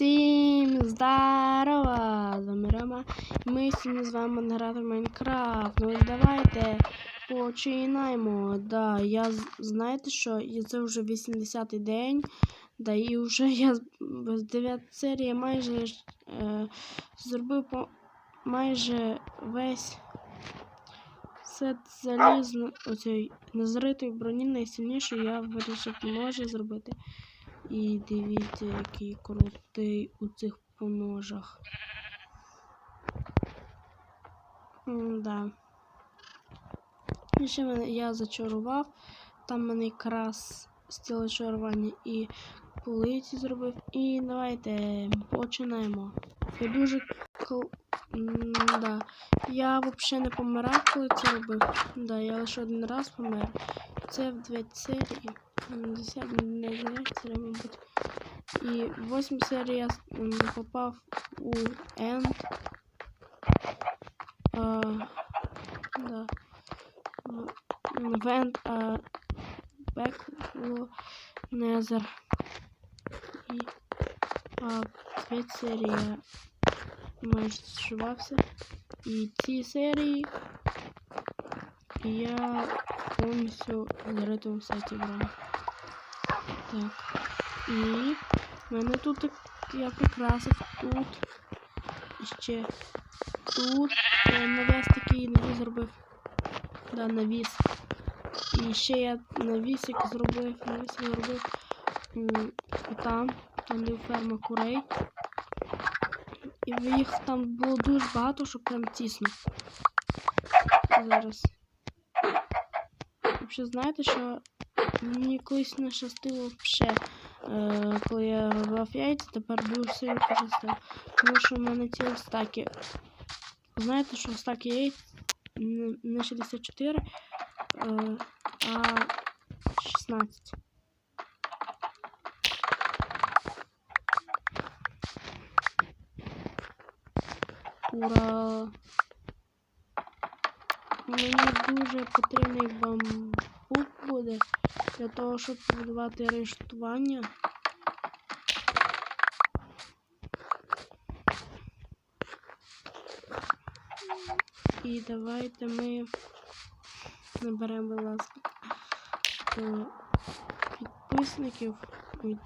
Всім здорово! З вами Рома. Ми сьогодні з вами грати в Майнкрафт. Ну давайте починаємо. Да, я знаєте що? Це вже 80-й день. Да, і вже я з- з 9 серії майже е, зробив по, майже весь сет залізно оцей незритої броні найсильніший я вирішив може зробити. І дивіться, який крутий у цих поножах. Да. І ще мене я зачарував. Там мене якраз стіло чарування і полиці зробив. І давайте починаємо. Я дуже кл... М, да. Я взагалі не помирав, коли це робив. Да, я лише один раз помер. Це в 9 серії. 10 не 9 серії, мабуть. І в 8 серії я м, попав у Енд. А, да. В- В Енд, а Бек у Незер. І а, в 5 серії я майже зшивався. І ці серії я повністю в закритому сайті брав. Так. І в мене тут я прикрасив тут. І ще тут е, навіс такий навіс зробив. Да, навіс. І ще я навісик зробив, навісик зробив там, там де ферма курей. І їх там було дуже багато, щоб прям тісно. Зараз. Взагалі, знаєте, що мені колись не щастило взагалі, е, коли я робив яйця, тепер дуже сильно пощастило. Тому що в мене ці стаки. Знаєте, що стаки яєць не- не 64, е, а 16. Ура! Мені дуже потрібний бамбук буде для того, щоб побудувати арештування. І давайте ми наберемо, будь ласка, е, підписників.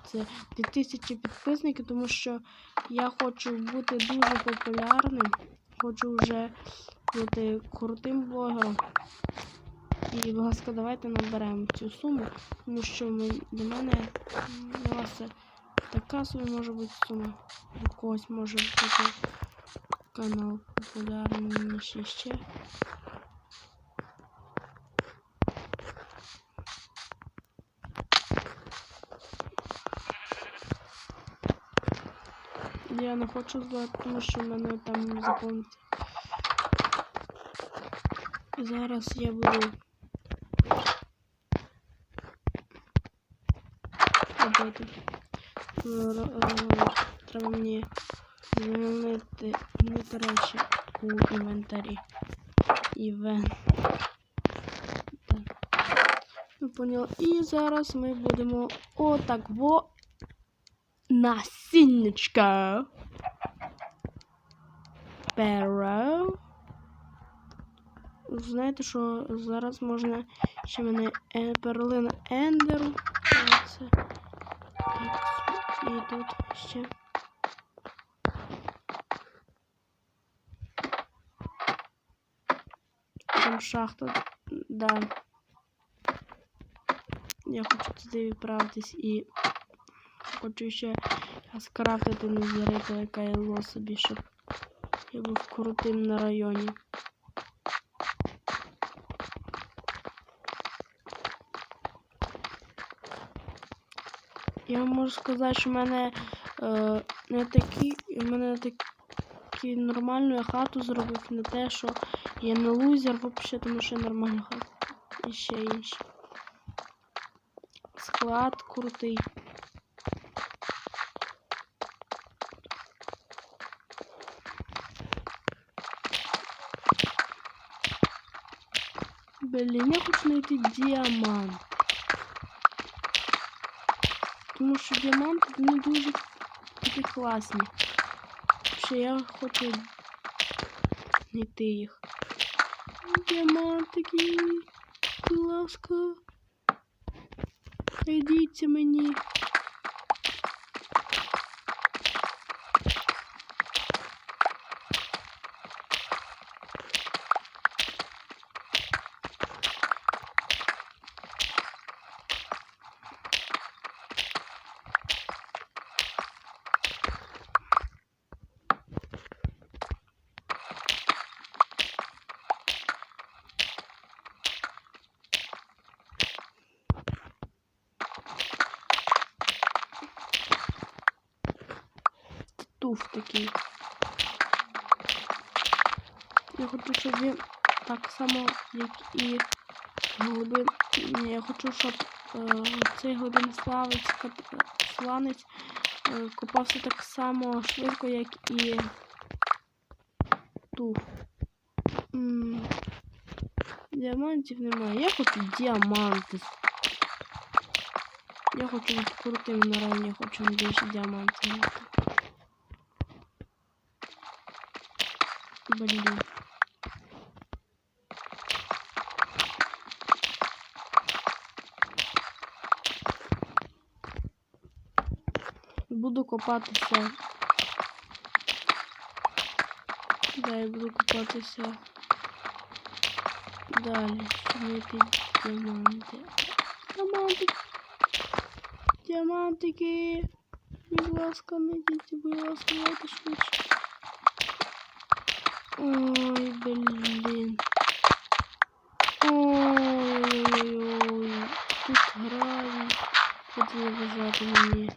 Це 2000 підписників, тому що я хочу бути дуже популярним. Хочу вже бути крутим блогером. І, будь ласка, давайте наберемо цю суму, тому що ми, для мене для вас така собі може бути сума. Для когось може бути канал популярніший ще. Я не хочу здати, тому що в мене там заповниться. Зараз я буду робити. Е, Треба мені змінити змінити речі у інвентарі. Івен. Ну, поняла. І зараз ми будемо отак во насінничка. Перо. Знаєте, що зараз можна ще мене е, перлина Ендеру. Це. Тут ще. Там шахта. Да. Я хочу туди відправитись і хочу ще скрафтити незарито, яка я собі, щоб я був крутим на районі. Я вам можу сказати, що в мене е, не такі, в мене не такі нормальну я хату зробив, не те, що я не лузер взагалі, тому що я нормальна хата. І ще інше. Склад крутий. Блін, я хочу знайти діамант. Тому що діаманти не дуже такі класні. Ще я хочу знайти їх. Діамантики, будь ласка. Прийдіться мені. Туф такий. Я хочу, щоб він так само, як і глибин. Ні, я хочу, щоб е, цей глибин славець, сланець е, копався так само швидко, як і туф. М, Діамантів немає. Я хочу діаманти. Я хочу крутим на районі, хочу більше діамантів. мати. Блін. Буду копатися. Да, я буду копатися. Далі. Знайти діаманти. Діамантики. Діамантики. Будь ласка, найдіть, будь ласка, давайте швидше. Ой, блин. Ой-ой-ой. Тут гравій. Буде заважати мені.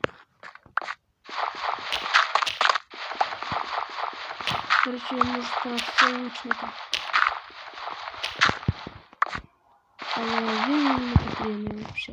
Короче, я можу стати лучника. Але він мені не потрібний вообще.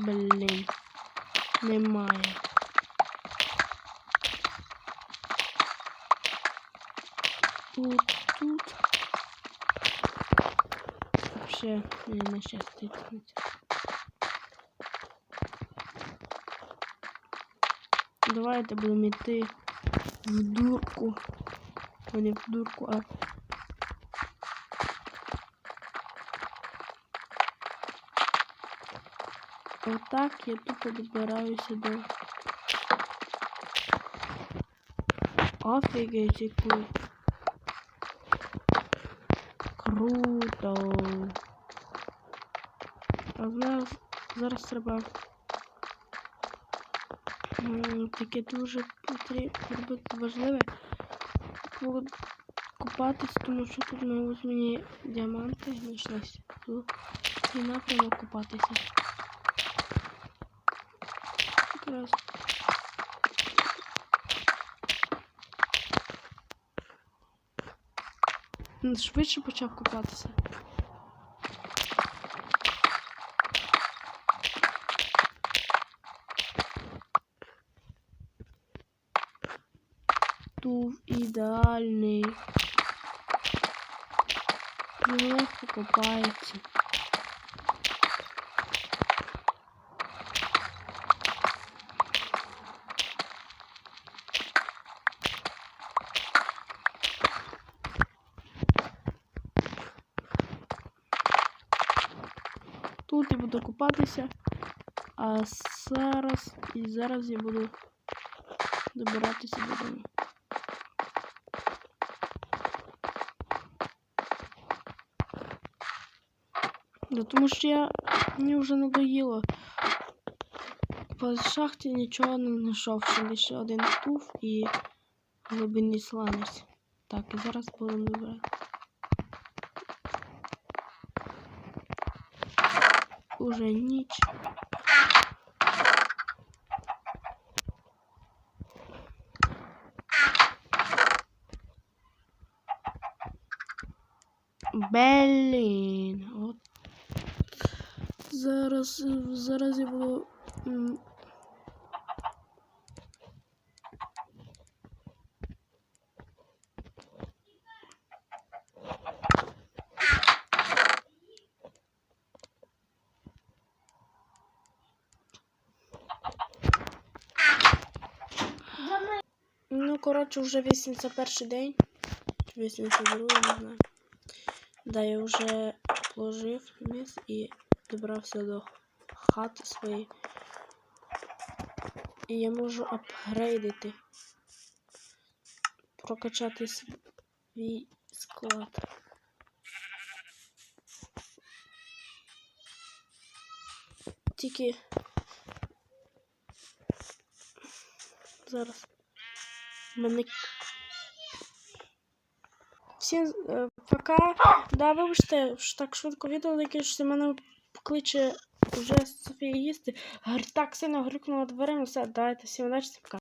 Блін. Немає. Тут, тут. Вообще не щастить. Давайте будемо йти в дурку. А не в дурку, а Отак я тупо добираюся до. Офігеть, який. Круто. А в нас зараз треба таке дуже потрібно важливе. Купатись, тому що тут ось мені діаманти знайшлися. І напрямок купатися. Якраз. Він Швидше почав купатися. Тув ідеальний. Легко копається. Тут я буду купатися, а зараз і зараз я буду добиратися додому. Да, тому що я мені вже надоїло по шахті нічого не знайшов. Ще лише один туф і глибинний сланець. Так, і зараз будемо вибирати. Уже ніч. Блін. От. Зараз, зараз я буду. Коротше, вже 81 день. 82, не знаю. Да, я вже положив міс і добрався до хати своєї. І я можу апгрейдити. Прокачати свій склад. Тільки зараз. Мене Всім е, пока. Да, вибачте, що так швидко відео закінчиться. Мене кличе вже Софія їсти. Гар- Так сильно грикнула дверима. Все, давайте всім удачі, пока.